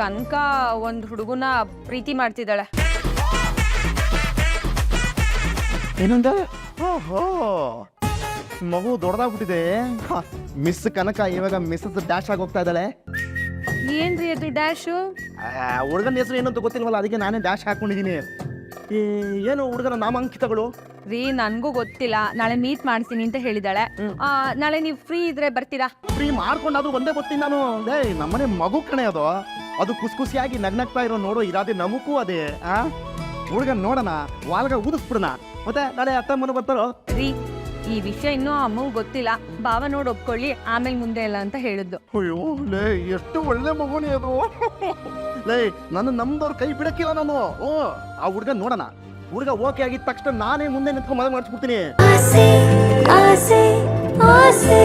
ಕನಕ ಒಂದ್ ಹುಡುಗನ ಪ್ರೀತಿ ಮಾಡ್ತಿದ್ದಾಳೆ. ಏನಂದ? ಓಹೋ ಮಗು ದೊಡ್ಡದಾಗ್ಬಿಟ್ಟಿದೆ. ಮಿಸ್ ಕನಕ ಇವಾಗ ಮಿಸ್ಸಸ್ ಡ್ಯಾಶ್ ಆಗಿ ಹೋಗ್ತಾ ಇದ್ದಾಳೆ. ಏನ್ರಿ ಅದು ಡ್ಯಾಶು ಹುಡುಗನ ಹೆಸರು ಏನಂತ ಗೊತ್ತಿಲ್ವಲ್ಲ ಅದಕ್ಕೆ ನಾನೇ ಡ್ಯಾಶ್ ಹಾಕೊಂಡಿದ್ದೀನಿ. ಈ ಏನು ಹುಡುಗನ ನಾಮಾಂಕಿತಗಳು? ರೀ ನನಗೂ ಗೊತ್ತಿಲ್ಲ. ನಾಳೆ ಮೀಟ್ ಮಾಡ್ತೀನಿ ಅಂತ ಹೇಳಿದಾಳೆ. ಆ, ನಾಳೆ ನೀವು ಫ್ರೀ ಇದ್ರೆ ಬರ್ತೀರಾ? ಫ್ರೀ ಮಾಡ್ಕೊಂಡಾದ್ರೂ ಒಂದೇ ಗೊತ್ತೀನಿ ನಾನು. ಏಯ್ ನಮ್ಮನೆ ಮಗು ಕಣೆ ಅದು. ಅದು ಖುಷಿ ಖುಷಿಯಾಗಿ ನಗ್ನಗ್ತಾ ಇರೋ ನೋಡೋ ಇರಾದೆ ನಮಗೂ ಅದೇ ಆ? ಹುಡುಗನ್ ನೋಡೋಣ ವಾಲ್ಗ ಊದಿಸ್ಬಿಡೋಣ ಮತ್ತೆ ನಾಳೆ ಅತ್ತಮ್ಮನ ಬರ್ತಾರೋ? ರೀ ಈ ವಿಷಯ ಇನ್ನೂ ಅಮ್ಮಗೂ ಗೊತ್ತಿಲ್ಲ. ಭಾವ ನೋಡಿ ಒಪ್ಕೊಳ್ಳಿ ಆಮೇಲೆ ಮುಂದೆ ಇಲ್ಲ ಅಂತ ಹೇಳಿದ್ದು. ಅಯ್ಯೋ ಲೇ ಎಷ್ಟು ಒಳ್ಳೆ ಮಗುನೇ ಅದು. ಲೇ ನನ್ನ ನಮ್ದವ್ರ ಕೈ ಬಿಡಕ್ಕಿಲ್ಲ ನಾನು. ಓ ಆ ಹುಡುಗ ನೋಡೋಣ. ಹುಡುಗ ಓಕೆ ಆಗಿದ ತಕ್ಷಣ ನಾನೇ ಮುಂದೆ ನಿಂತ್ಕೊಂಡು ಮದುವೆ ಮಾಡಿಸ್ಬಿಡ್ತೀನಿ. ಆಸೆ ಆಸೆ ಆಸೆ.